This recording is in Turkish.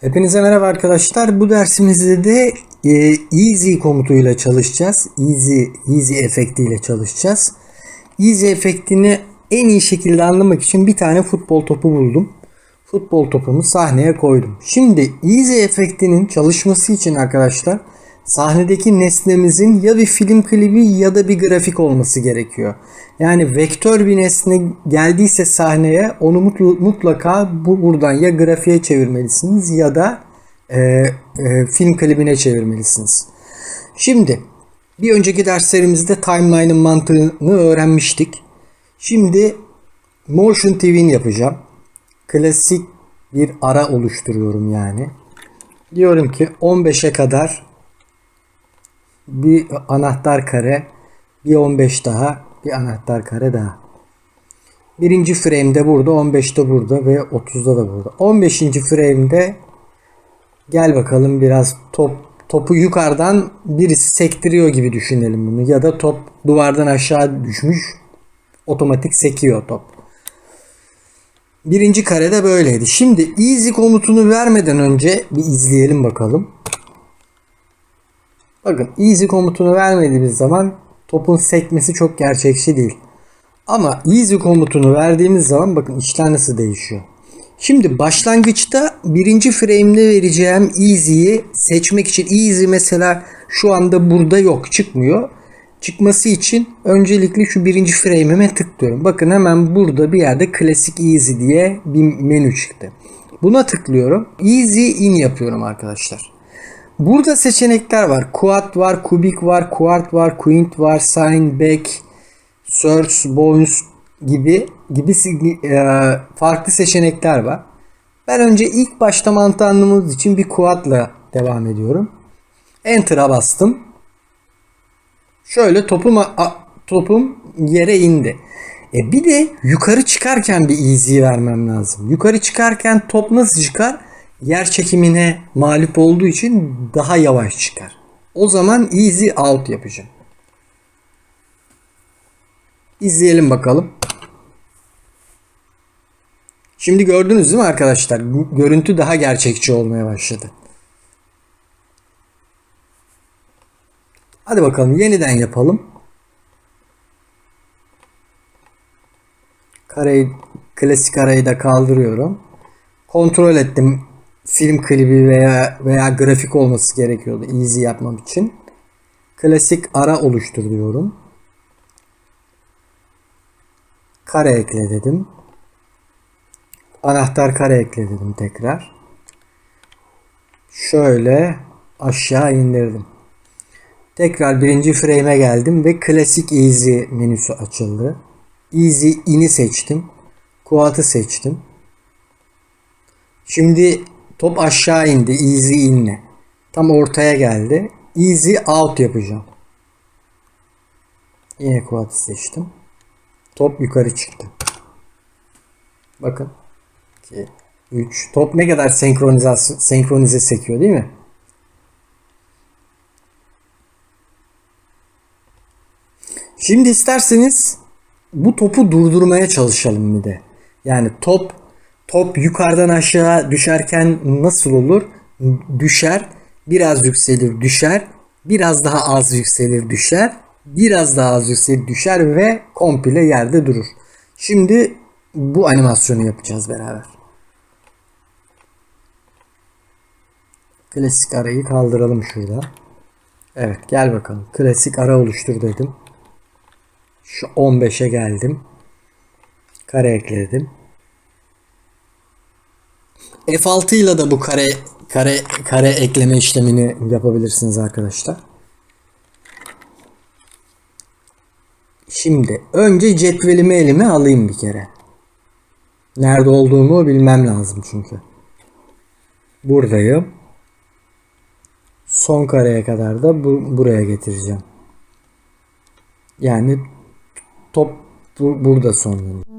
Hepinize merhaba arkadaşlar. Bu dersimizde de e, easy komutuyla çalışacağız. Easy easy efektiyle çalışacağız. Easy efektini en iyi şekilde anlamak için bir tane futbol topu buldum. Futbol topumu sahneye koydum. Şimdi easy efektinin çalışması için arkadaşlar sahnedeki nesnemizin ya bir film klibi ya da bir grafik olması gerekiyor. Yani vektör bir nesne geldiyse sahneye onu mutlaka bu buradan ya grafiğe çevirmelisiniz ya da e, e, film klibine çevirmelisiniz. Şimdi bir önceki derslerimizde timeline'ın mantığını öğrenmiştik. Şimdi motion TV'ni yapacağım. Klasik bir ara oluşturuyorum yani. Diyorum ki 15'e kadar bir anahtar kare, bir 15 daha, bir anahtar kare daha. Birinci frame'de burada, 15'te burada ve 30'da da burada. 15. frame'de gel bakalım biraz top topu yukarıdan birisi sektiriyor gibi düşünelim bunu ya da top duvardan aşağı düşmüş otomatik sekiyor top. Birinci karede böyleydi. Şimdi easy komutunu vermeden önce bir izleyelim bakalım. Bakın easy komutunu vermediğimiz zaman topun sekmesi çok gerçekçi değil. Ama easy komutunu verdiğimiz zaman bakın işler nasıl değişiyor. Şimdi başlangıçta birinci frame'de vereceğim easy'yi seçmek için easy mesela şu anda burada yok çıkmıyor. Çıkması için öncelikle şu birinci frame'ime tıklıyorum. Bakın hemen burada bir yerde klasik easy diye bir menü çıktı. Buna tıklıyorum. Easy in yapıyorum arkadaşlar. Burada seçenekler var. Quad var, kubik var, quart var, quint var, sign, back, search, bones gibi gibi e, farklı seçenekler var. Ben önce ilk başta anlamamız için bir quad'la devam ediyorum. Enter'a bastım. Şöyle topum topum yere indi. E bir de yukarı çıkarken bir easy vermem lazım. Yukarı çıkarken top nasıl çıkar? Yer çekimine mağlup olduğu için daha yavaş çıkar. O zaman easy out yapacağım. İzleyelim bakalım. Şimdi gördünüz değil mi arkadaşlar? Görüntü daha gerçekçi olmaya başladı. Hadi bakalım yeniden yapalım. Kareyi, klasik arayı da kaldırıyorum. Kontrol ettim. Film klibi veya veya grafik olması gerekiyordu easy yapmam için. Klasik ara oluştur diyorum. Kare ekle dedim. Anahtar kare ekle dedim tekrar. Şöyle aşağı indirdim. Tekrar birinci frame'e geldim ve klasik easy menüsü açıldı. Easy in'i seçtim. Quad'ı seçtim. Şimdi top aşağı indi easy in'le. Tam ortaya geldi. Easy out yapacağım. Yine quad'ı seçtim. Top yukarı çıktı. Bakın. 2, 3. Top ne kadar senkronizasyon, senkronize sekiyor değil mi? Şimdi isterseniz bu topu durdurmaya çalışalım bir de. Yani top top yukarıdan aşağı düşerken nasıl olur? Düşer, biraz yükselir, düşer, biraz daha az yükselir, düşer, biraz daha az yükselir, düşer ve komple yerde durur. Şimdi bu animasyonu yapacağız beraber. Klasik arayı kaldıralım şurada. Evet gel bakalım. Klasik ara oluştur dedim. Şu 15'e geldim. Kare ekledim. F6 ile de bu kare kare kare ekleme işlemini yapabilirsiniz arkadaşlar. Şimdi önce cetvelimi elime alayım bir kere. Nerede olduğumu bilmem lazım çünkü. Buradayım. Son kareye kadar da bu, buraya getireceğim. Yani top bu, burada sonlanıyor.